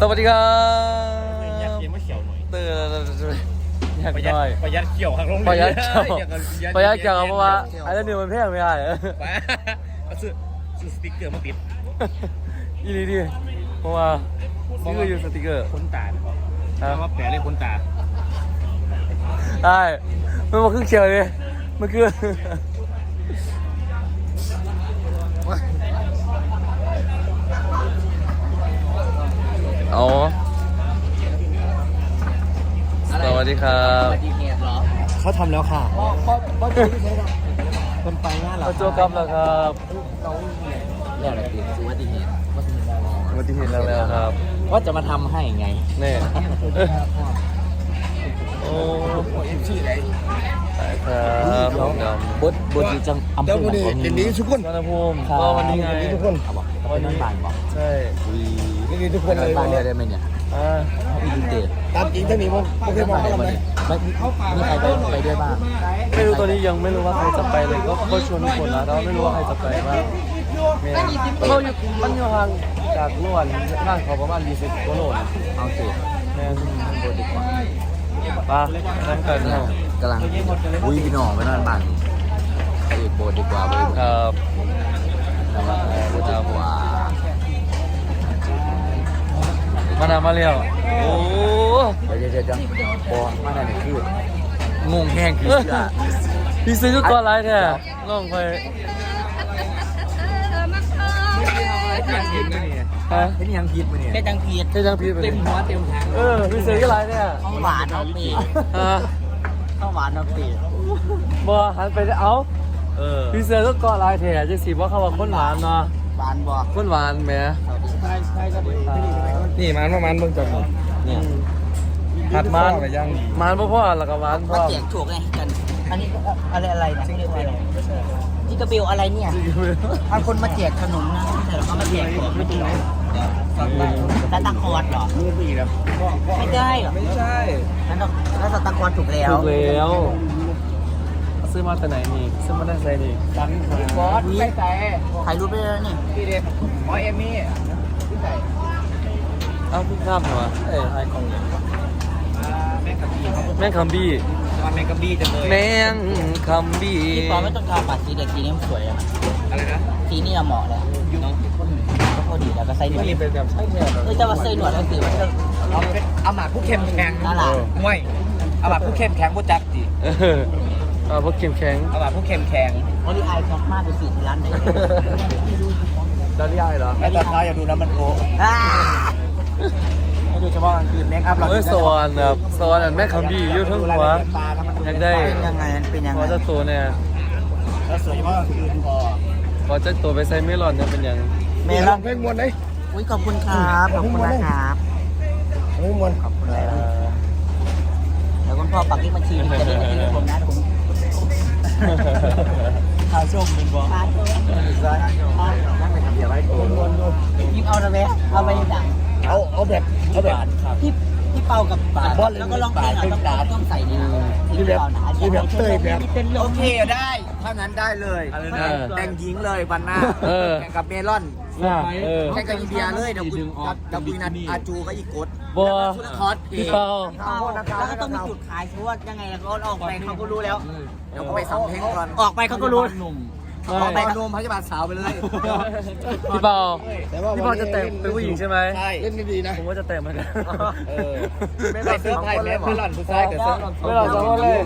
สวัสดีครัยัดบเกมไม่เขียวหน่อยตื่นอยากประหยัดน้อยประหยัดเขียวข้างลงประหยัดเกี่ยวประหยัดเกี่ยวเพราะว่าไอ้เรื่องนี้มันแพงไม่ได้ไปซื้อซื้อสติ๊กเกอร์มาติดอีนี่ดิเพราะว่าซื้ออยู่สติกเกอร์คนตาคเพรับราะว่าแผลเลยคนตาได้มันมาครึ่งเชียวเลยมันคือ อ๋อ สวัสดีครับอุบัติเหตุเหรอเขาทำแล้วค่ะคนไปงานเหรอมาโจกับแล้วครับเรื่องอะไรติดอุบัติเหตุอุบัติเหตุแล้วแล้วครับ ว่าจะมาทำให้ไงนี่โอ้ตายครับน้องดำบดบดอยู่จังอำเภอหนองบัวเดี๋ยวนี้ทุกคนสุวรรณภูมิก็วันนี้ไงทุกคนเอาบอกไปนั่งบ้านบอกใช่ นี่นี่ทุกคไปนเลนั่งยบ้านเดียวได้ไหมเนี่ยอ่าพี่ดูเตะตามจริงท่านนี้ผมไม่เคยมองเขาทำไมไม่มีมีใครไปไปด้วยบ้างไม่รู้ตอนนี้ยังไม่รู้ว่าใครจะไปเลยก็ก็ชวนทุกคนนะแต่ว่าไม่รู้ว่าใครจะไปบ้างเนี่ยเขาอยู่มันอยู่ห่างจากล้วนห่างเขาประมาณ20กิโลนะเอาสิแม่นบดดีกว่าปะนั่งกันนะกำลังอุ้ยพี่น้องไปนั่งบ้านไปอีกโบดดีกว่าไปอีกครับโบดดีกว่า มานามาเรียวโอ้เดี๋ยวเดี๋ยวเดี๋ยวบอมาได้นี่คืองงแห้งคือเชื่อพี่ซื้อก็ก่อนไรแท้ลองไปฮะเป็นยังผิดมาเนี่ยเป็นยังผิดเฮ็ดยังพี่ไปเต็มหัวเต็มหางเออพี่ซื้อก็ไรเนี่ยข้าวหวานเอาปีฮะข้าวหวานเอาปีบ่หันไปเอาเออพี่ซื้อก็ก่อนไรแท้จังสิบ่เขาว่าคนหวานเนาะหวานบ่คนหวานแหม นี่มันประมาณเบิ่งจังเนี่ยผัดมันมันบ่พอแล้วก็หวานพมาร้อมเสียงถูกไงกัน อันนี้อะไรอะไรนะเรียกว่าอะไรจิกระเบลอะไรเนี่ยบางคนมาแจกขนมนะไม่ใช่หรอเขามาแจกของไม่ดีสตาร์คอร์ดเหรอไม่ได้เหรอไม่ใช่นั่นต้องถ้าสตาคอร์ดถูกแล้วถูกแล้วซื้อมาแต่ไหนนี่ซื้อมาได้ไสนี่ดังบอสไม่ใส่ถ่ายรูปไปแล้วนี่พี่เด็กหมอเอมี่ ใส่เอ้าพี่ข้ามเหรอเอ้ยไอ้ของแม่กับพี่เขาแม่งคำบี้ว่าแม่กับบี้จังเลยแม่งคำบี้พี่ปอไม่ต้องทาปัดสีเด็กสีนี้มันสวยอะอะไรนะสีนี่อะเหมาะเลยก็พอดีแล้วก็ใส่หนวดนี่เป็นแบบใช่แท้เออจะมาใส่หนวดแล้วสิมันจะเอาเป็นเอาหมากผู้เข้มแข็งน่ารักห่วยเอาหมากผู้เข้มแข็งผู้จักจีเออเอาพวกเข็มแข็งเอาหมากผู้เข้มแข็งโอลิไอแคทมากไปสีที่ร้านไหน ดาริไอเหรอไอ้ตอนเช้าอย่าดูน้ำมันโค้อ่าให้ดูเฉพาะกลางคืนเมคอัพเราเอ้ยสวรรค์ครับสวรรค์อันแม่งคำบี้อยุ่ทั้งหัวอยากได้เป็นยังไงมันเป็นยังพไงอจะตัวเนี่ยแล้วสวยเฉพาะกลางคืนพอพอจะตัวไปใส่เมลอนเนี่ยเป็นหยังเมลอนเพลงมวนเลยอุ้ยขอบคุณครับขอบคุณนะครับเพลงมวนขอบคุณเลยเดี๋ยวคุณพ่อปักเลขบัญชีจะได้ไม่ทิ้งผมนะผม ขาชมเป็นบอพาตัวยิบเอาละเว้เอาไปดังเอาเอาแบบเอาแบบพี่ พี่เปากับบาทแล้วก็ร้องเพลงอะต้องต้องใส่นี่นะนี่แบบนี่แบบเต้ยแบบโอเคได้เท่านั้นได้เลยอะไรนะแต่งหญิงเลยวันหน้าเออแข่งกับเมลอนน่าเออแข่งกับอินเดียเลยเดี๋ยวคุณกับวินัทอาจูก็อีกกดบอคอสเพลพี่ย์เปาแล้วก็ต้องมีจุดขายเพราะว่ายังไงรถออกไปเขาก็รู้แล้วเดี๋ยวก็ไปสัมเพลงก่อนออกไปเขาก็รู้ ออกไปนมพยาบาลสาวไปเลยพี่เปาพี่เปาจะแต่งเป็นผู้หญิงใช่ไหมใช่เล่นกันดีนะผมว่าจะแต่งเหมือนกันเออไม่หล่อนเสื้อผ้าแม่ไม่หล่อนผู้ชายแต่เสื้อไม่หล่อนสองคนเลย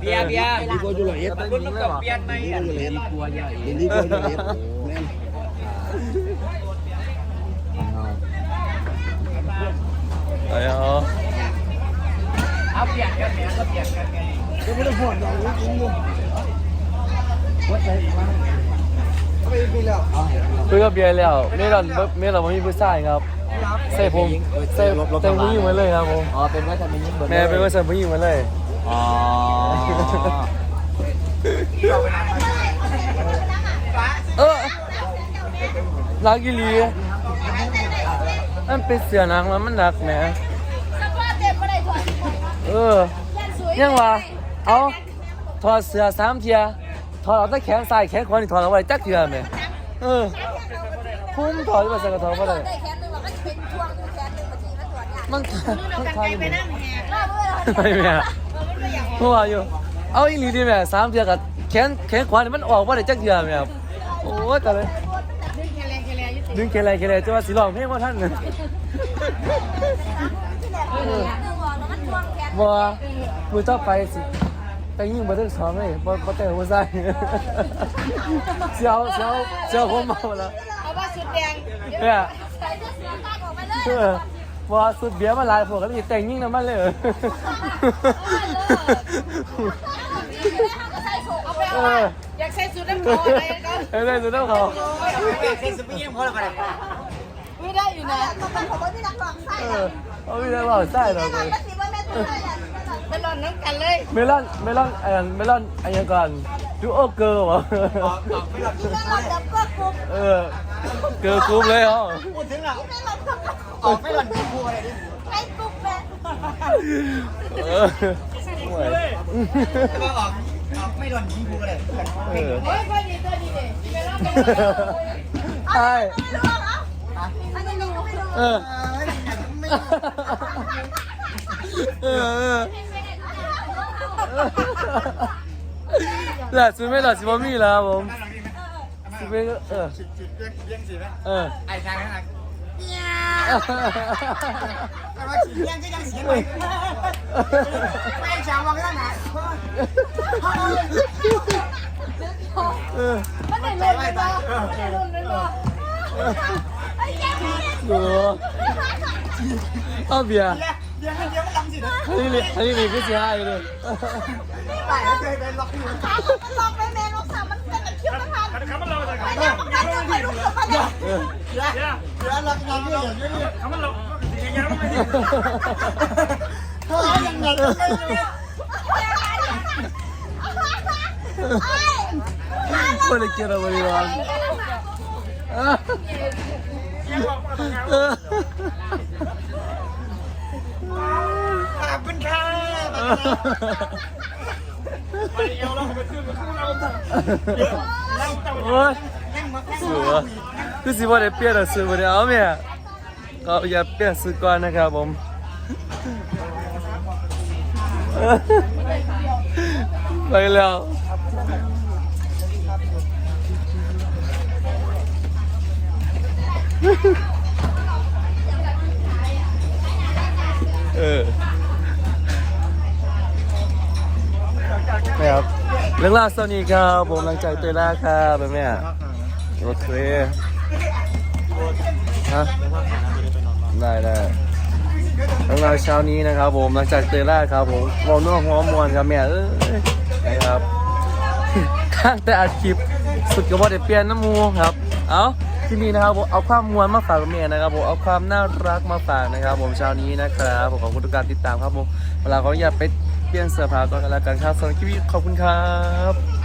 เบียร์เบียร์ดีกว่าอยู่หรอเอ็ดรุ่นมันกับเบียร์ไหมอะดีกว่าใหญ่ดีกว่าอยู่เอ็ดแม่นเอ้ยอ๋อเอาเปลี่ยนกันแหมก็เปลี่ยนกันไงก็ไม่ได้ผ่อนดอกจริงอยู่วัดไหนมาไปไปแล้ว คุยกับเบียร์แล้วเมลอนเมลอนมันมีผู้ชายครับใส่ผมใส่แต่งผู้หญิงมาเลยครับผมอ๋อเป็นว่าจะมียิ้มเบิร์แม่เป็นว่าใส่ผู้หญิงมาเลยอ๋อเออรักอีหลีมันเป็นเสือหนังแล้วมันหนักแหมเออยังวะเอาถอดเสือสามเทียถอดเอาแต่แขนซ้ายแขนขวานี่ถอดเอาไว้จักเทียแหม่เออ คุ้มถอดไปใส่กระถอดไปเลยได้แขนหนึ่งเราก็จะเป็นช่วงหนึ่งแขนหนึ่งมาทีมันมันคายอยู่ไปนี่นั่งแหกไปแม่เพราะว่าอยู่ เอาอีหลีดีแม่สามเทือกับแขนแขนขวานี่มันออกว่าได้จักเทือแม่ครับโอ้ยแต่เลยดึงแคลร์แคลร์ยุติดึงแค่ไรแค่ไรจะว่าสิร้องเพลงว่าท่านเนี่ยบ่มือต่อไปสิแต่ยิ่งบ่ถึงสองเลยบ่บ่แต่หัวใจเสียวเสียวเสียวผมมาแล้ว เพราะว่าชุดแดงเนี่ยเออบ่สุดเบียร์มาหลายพวกก็มีแต่งยิ่งนำมันเลยเอาไปเอเอาออยากใส่ชุดน้ำเขาอะไรก็เออได้สุดแล้วเขาเซ็นสปียิ่งพอแล้วกันไม่ได้อยู่นะเออเอาไม่ได้ว่าใส่ดอกเลยไปรอนน้ำกันเลยเมลอนเมลอนอันเมลอนอันยังก่อน ดูโอเกอร์วะเออ เกอร์กรุ๊ปเลยเหรอพูดถึงอะออกไม่หล่อนพี่บัวเลยดิเออโอ้ยแต่ว่าออกออกไม่หล่อนพี่บัวเลยเออเฮ้ยคนนี้ตัวนี้เด็กไปรอนกันใช่เออเออเออห ลัดสุดไม่หลัดสิบมีแล้วผมสิบไม่เออจุดเลี้ยงสิไหมเออไอ้ทางนั้นแต่ว่าเลี้ยงก็ยังเสียงเลยไม่ชาววังนั่นนะเออมันได้ลุ้นเลยป่ะมันได้ลุ้นเลยป่ะโอ้เอาเบียร์เลี้ยงเลี้ยง มันลำสินะอันนี้นี่อันนี้นี่คือเสียหายเลยตายเคยไปล็อกอยู่เออเดี๋ยวล็อกยังอยู่อย่างนี้เขามันล็อกยังยังไม่ได้เขายังไงคนละเกียร์อะไรวะเออ เออขอบคุณค่ะโอ้ยสวยคือสิว่าได้เปลี่ยนหนังสือมาเดี๋ยวเอาเมียก็อย่าเปลี่ยนซื้อก่อนนะครับผมไปแล้วเออ นะครับเรื่องราวตอนนี้ครับผมหลังจากเตยล่าครับแบบเนี้ยโอเคฮะได้ได้เรื่องราวเช้านี้นะครับ ผมหลังจากเตยล่าครับผมวอลนัวหัวมวนครับแม่เอ้ยนะครับข้างแต่อัดคลิปสุดกับว่าได้เปลี่ยนน้ำมูครับ เอาที่นี่นะครับผมเอาความมวลมาฝากกับเมียนะครับผมเอาความน่ารักมาฝากนะครับ ผมเช้านี้นะครับผมขอบคุณทุกการติดตามครับผมเวลาเขาอยากไป เปลี่ยนเสื้อผ้าก่อนกันแล้วกันครับสำหรับคลิปนี้ขอบคุณครับ